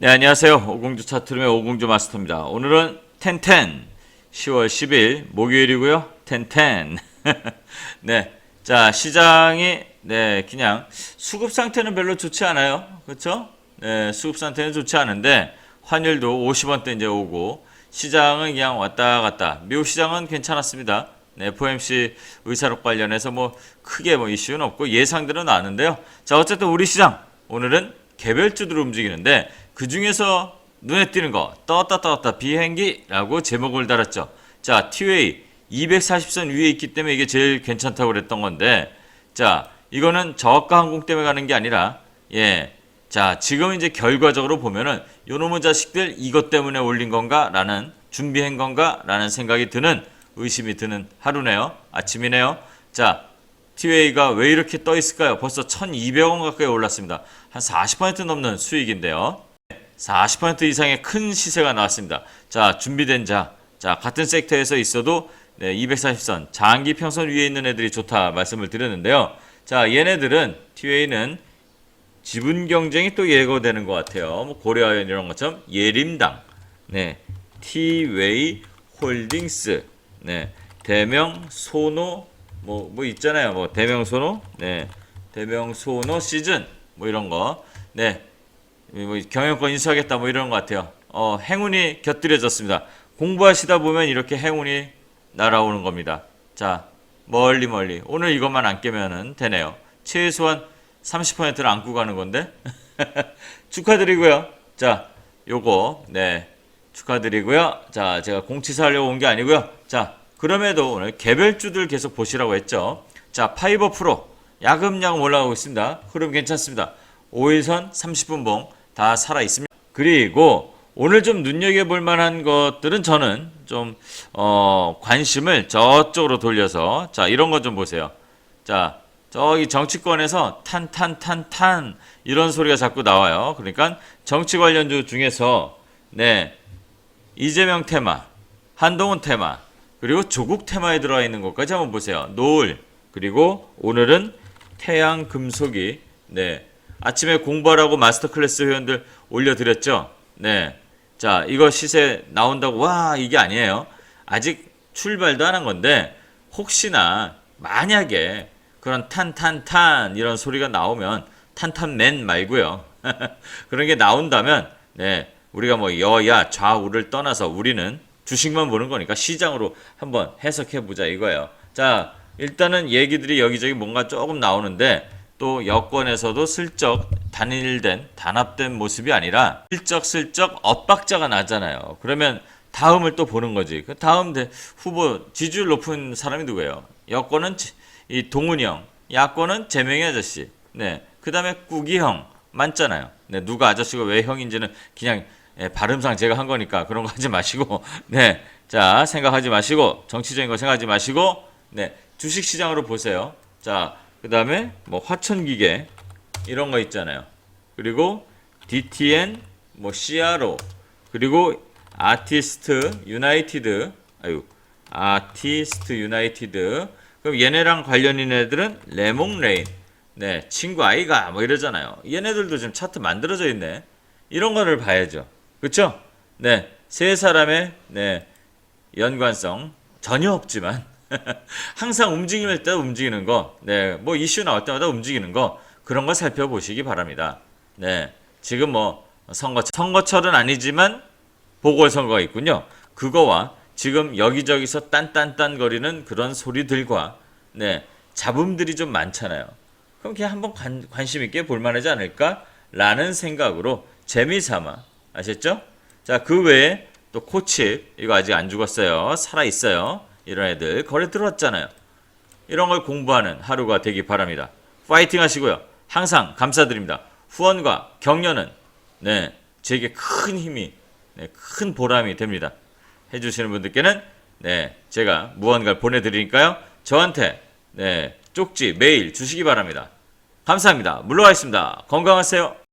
네, 안녕하세요. 오공주 차트룸의 오공주 마스터입니다. 오늘은 텐텐 10월 10일 목요일이고요. 텐텐. 네. 자, 시장이 네, 그냥 수급 상태는 별로 좋지 않아요. 그렇죠? 네, 수급 상태는 좋지 않은데 환율도 50원대 이제 오고 시장은 그냥 왔다 갔다. 미국 시장은 괜찮았습니다. 네, FOMC 의사록 관련해서 뭐 크게 뭐 이슈는 없고 예상들은 나왔는데요. 자, 어쨌든 우리 시장 오늘은 개별주들로 움직이는데 그 중에서 눈에 띄는 거 떴다 떴다 비행기라고 제목을 달았죠. 자, 티웨이 240선 위에 있기 때문에 이게 제일 괜찮다고 그랬던 건데 자, 이거는 저가 항공 때문에 가는 게 아니라 예. 자, 지금 이제 결과적으로 보면은 요놈의 자식들 이것 때문에 올린 건가라는 준비한 건가라는 생각이 드는 의심이 드는 하루네요. 아침이네요. 자, 티웨이가 왜 이렇게 떠 있을까요? 벌써 1,200원 가까이 올랐습니다. 한 40% 넘는 수익인데요. 40% 이상의 큰 시세가 나왔습니다. 자, 준비된 자. 자, 같은 섹터에서 있어도 네, 240선, 장기 평선 위에 있는 애들이 좋다 말씀을 드렸는데요. 자, 얘네들은 티웨이는 지분 경쟁이 또 예고되는 것 같아요. 뭐 고려아연 이런 것처럼 예림당, 네, 티웨이 홀딩스, 네, 대명 소노 뭐뭐 있잖아요. 뭐 대명 소노, 네, 대명 소노 시즌 뭐 이런 거, 네, 뭐 경영권 인수하겠다 뭐 이런 것 같아요. 어, 행운이 곁들여졌습니다. 공부하시다 보면 이렇게 행운이 날아오는 겁니다. 자, 멀리 멀리 오늘 이것만 안 깨면은 되네요. 최소한 30%를 안고 가는 건데 축하드리고요. 자, 요거 네 축하드리고요. 자, 제가 공치사 하려고 온 게 아니고요. 자, 그럼에도 오늘 개별주들 계속 보시라고 했죠. 자, 파이버 프로 야금야금 올라가고 있습니다. 흐름 괜찮습니다. 5일선 30분 봉 다 살아 있습니다. 그리고 오늘 좀 눈여겨볼 만한 것들은 저는 좀, 어, 관심을 저쪽으로 돌려서, 자, 이런 것 좀 보세요. 자, 저기 정치권에서 탄, 탄, 탄, 탄, 이런 소리가 자꾸 나와요. 그러니까 정치 관련주 중에서, 네, 이재명 테마, 한동훈 테마, 그리고 조국 테마에 들어가 있는 것까지 한번 보세요. 노을, 그리고 오늘은 태양 금속이, 네, 아침에 공부하라고 마스터 클래스 회원들 올려드렸죠. 네. 자, 이거 시세 나온다고, 와, 이게 아니에요. 아직 출발도 안 한 건데, 혹시나, 만약에 그런 탄탄탄 이런 소리가 나오면, 탄탄맨 말고요. 그런 게 나온다면, 네. 우리가 뭐 여야 좌우를 떠나서 우리는 주식만 보는 거니까 시장으로 한번 해석해 보자 이거예요. 자, 일단은 얘기들이 여기저기 뭔가 조금 나오는데, 또 여권에서도 슬쩍 단일된 단합된 모습이 아니라 슬쩍슬쩍 엇박자가 나잖아요. 그러면 다음을 또 보는 거지. 그 다음 대- 후보 지지율 높은 사람이 누구예요? 여권은 지- 이 동훈이 형, 야권은 재명이 아저씨. 네. 그 다음에 꾸기 형 많잖아요. 네. 누가 아저씨가 왜 형인지는 그냥 예, 발음상 제가 한 거니까 그런 거 하지 마시고 네. 자, 생각하지 마시고 정치적인 거 생각하지 마시고 네. 주식 시장으로 보세요. 자, 그 다음에 뭐 화천기계 이런 거 있잖아요. 그리고 DTN 뭐 CRO 그리고 아티스트 유나이티드 아유 아티스트 유나이티드. 그럼 얘네랑 관련인 애들은 레몽레인. 네 친구 아이가 뭐 이러잖아요. 얘네들도 지금 차트 만들어져 있네. 이런 거를 봐야죠. 그쵸? 네세 사람의 네 연관성 전혀 없지만 항상 움직임일 때 움직이는 거, 네, 뭐 이슈 나올 때마다 움직이는 거 그런 거 살펴보시기 바랍니다. 네, 지금 뭐 선거 선거철은 아니지만 보궐선거가 있군요. 그거와 지금 여기저기서 딴딴딴 거리는 그런 소리들과 네 잡음들이 좀 많잖아요. 그럼 그냥 한번 관, 관심 있게 볼만하지 않을까라는 생각으로 재미삼아 아셨죠? 자, 그 외에 또 코치 이거 아직 안 죽었어요. 살아 있어요. 이런 애들 거래 들어왔잖아요. 이런 걸 공부하는 하루가 되기 바랍니다. 파이팅 하시고요. 항상 감사드립니다. 후원과 격려는 네 제게 큰 힘이 네, 큰 보람이 됩니다. 해 주시는 분들께는 네 제가 무언가를 보내 드리니까요. 저한테 네 쪽지 메일 주시기 바랍니다. 감사합니다. 물러가겠습니다. 건강하세요.